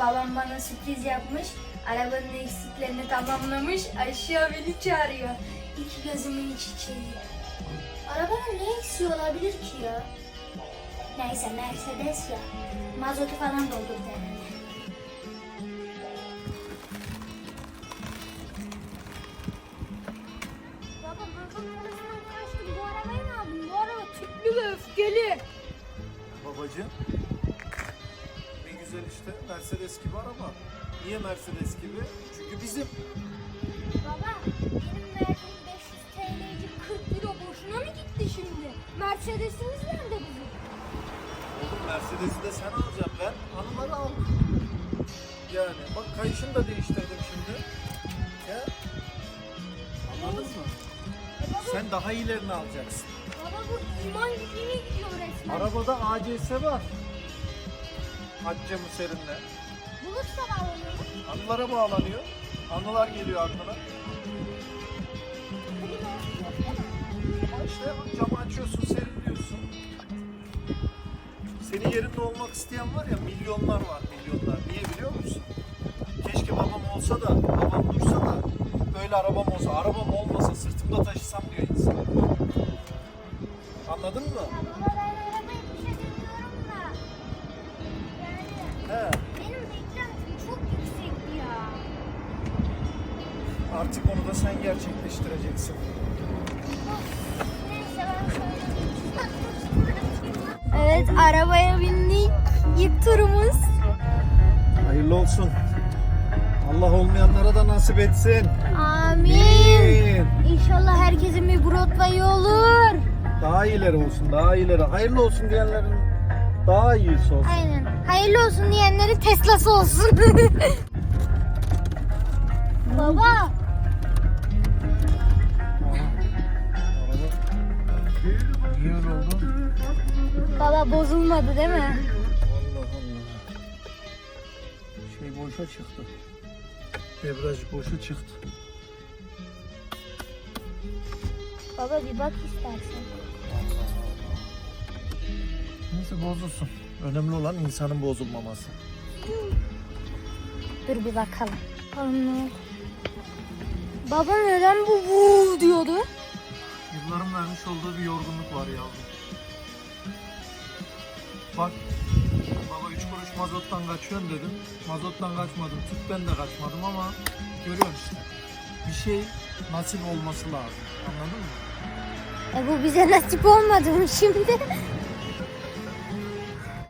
Babam bana sürpriz yapmış. Arabanın eksiklerini tamamlamış. Aşağı beni çağırıyor. İki gözümün çiçeği. Arabanın ne eksiği olabilir ki ya? Neyse Mercedes ya. Mazotu falan doldurdu herhalde. Baba babamın arasından kaçtım. Bu arabayı mı aldın? Bu araba tüplü ve öfkeli. Babacığım. İşte Mercedes gibi araba. Niye Mercedes gibi? Çünkü bizim. Baba benim verdiğim 500 TL'cik 40 euro boşuna mı gitti şimdi? Mercedes'imiz nerede bizim? Oğlum Mercedes'i de sen alacaksın ben. Anıları aldım. Yani bak kayışını da değiştirdim şimdi. Ya. Anladın mı? E baba, Sen daha iyilerini alacaksın. baba bu iman gücüne gidiyor resmen. Arabada ACS var. Hacca Müserin'le. Bulutsa bağlanıyor? Anılara bağlanıyor. Anılar geliyor aklına. Ama işte camı açıyorsun, serinliyorsun. Senin yerinde olmak isteyen var ya milyonlar var milyonlar. Niye biliyor musun? Keşke babam olsa da, babam dursa da böyle arabam olsa. Arabam olmasa sırtımda taşısam diyor insan. Anladın mı? He. benim beklentim çok yüksekti ya. Artık onu da sen gerçekleştireceksin. Evet arabaya bindik. İlk turumuz. Hayırlı olsun. Allah olmayanlara da nasip etsin. Amin. İnşallah herkesin bir Broadway olur. Daha iyileri olsun, daha iyileri. Hayırlı olsun diyenlerin daha iyisi olsun. Aynen. Hayırlı olsun diyenlerin Tesla'sı olsun. Baba. Niye öyle oldu? Baba bozulmadı değil mi? Allah Allah. Şey boşa çıktı. Debraj boşa çıktı. Baba bir bak istersen. Neyse bozulsun. Önemli olan insanın bozulmaması. Dur bir bakalım. Anne. Baba neden bu bu diyordu? Yılların vermiş olduğu bir yorgunluk var yavrum. Bak baba 3 kuruş mazottan kaçıyorsun dedim. Mazottan kaçmadım, tüpten de kaçmadım ama görüyorsun işte. Bir şey nasip olması lazım. Anladın mı? E bu bize nasip olmadı mı şimdi?